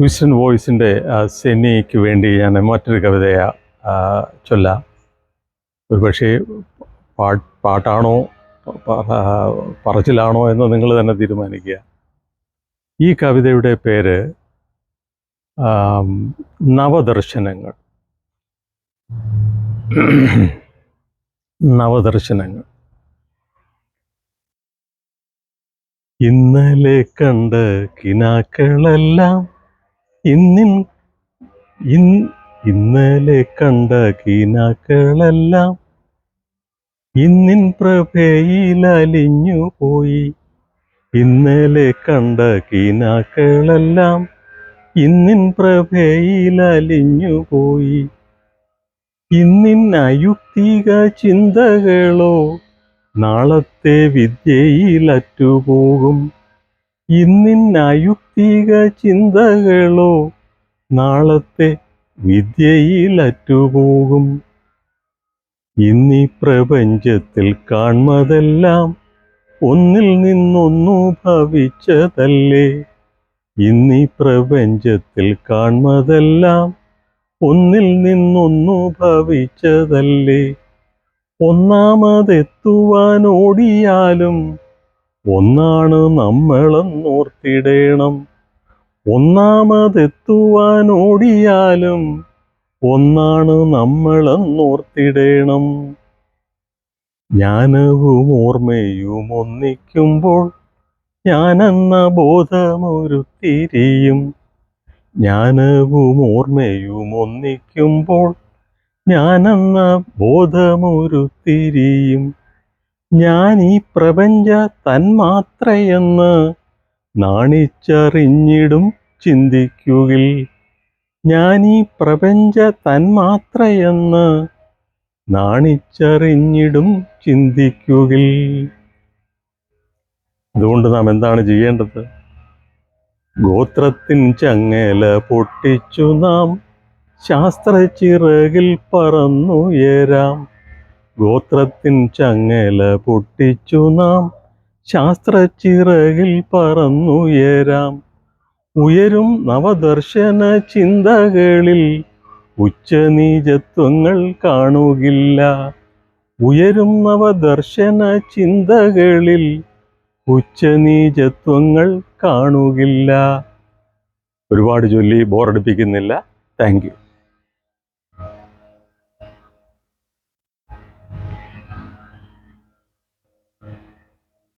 വിസ്റ്റൺ വോയിസിന്റെ സെന്നിക്ക് വേണ്ടി ഞാൻ മറ്റൊരു കവിതയ ചൊല്ല ചൊല്ലാം. ഒരുപക്ഷേ പാ പാട്ടാണോ പറച്ചിലാണോ എന്ന് നിങ്ങൾ തന്നെ തീരുമാനിക്കുക. ഈ കവിതയുടെ പേര് നവദർശനങ്ങൾ. നവദർശനങ്ങൾ. ഇന്നലെ കണ്ട കിനാക്കളെല്ലാം ഇന്നിൻ ഇന്നലെ കണ്ട കിനാക്കളെല്ലാം ഇന്നിൻ പ്രഭയിലലിഞ്ഞു പോയി. ഇന്നലെ കണ്ട കിനാക്കളെല്ലാം ഇന്നിൻ പ്രഭയിലലിഞ്ഞു പോയി. ഇന്നിൻ അയുക്തിക ചിന്തകളോ നാളത്തെ വിദ്യയിലറ്റുപോകും. ഇന്നിൻ അയുക്തിക ചിന്തകളോ നാളത്തെ വിദ്യയിലറ്റുപോകും. ഇന്നീ പ്രപഞ്ചത്തിൽ കാൺമതെല്ലാം ഒന്നിൽ നിന്നൊന്നു ഭവിച്ചതല്ലേ ഇന്നീ പ്രപഞ്ചത്തിൽ കാൺമതെല്ലാം ഒന്നിൽ നിന്നൊന്നു ഭവിച്ചതല്ലേ ഒന്നാമതെത്തുവാൻ ഓടിയാലും ഒന്നാണ് നമ്മളെന്നോർത്തിടേണം. ഒന്നാമതെത്തുവാൻ ഓടിയാലും ഒന്നാണ് നമ്മളെന്നോർത്തിടേണം. ജ്ഞാനവും ഓർമ്മയും ഒന്നിക്കുമ്പോൾ ഞാനെന്ന ബോധമൊരുത്തിരിയും. ജ്ഞാനവും ഓർമ്മയും ഒന്നിക്കുമ്പോൾ ഞാനെന്ന ബോധമൊരുത്തിരിയും ഞാൻ ഈ പ്രപഞ്ച തന്മാത്രയെന്ന് നാണിച്ചറിഞ്ഞിടും ചിന്തിക്കുകിൽ. ഞാൻ ഈ പ്രപഞ്ച തന്മാത്രയെന്ന് നാണിച്ചറിഞ്ഞിടും ചിന്തിക്കുകിൽ. അതുകൊണ്ട് നാം എന്താണ് ചെയ്യേണ്ടത്? ഗോത്രത്തിൻ ചങ്ങല പൊട്ടിച്ചു നാം ശാസ്ത്രച്ചിറകിൽ പറന്നുയരാം ഗോത്രത്തിൻ ചങ്ങല പൊട്ടിച്ചു നാം. ശാസ്ത്രച്ചിറകിൽ പറന്നുയരാം ഉയരും നവദർശന ചിന്തകളിൽ ഉച്ചനീചത്വങ്ങൾ കാണുകില്ല. ഉയരും നവദർശന ചിന്തകളിൽ ഉച്ചനീചത്വങ്ങൾ കാണുകില്ല. ഒരുപാട് ചൊല്ലി ബോറടിപ്പിക്കുന്നില്ല. Thank you.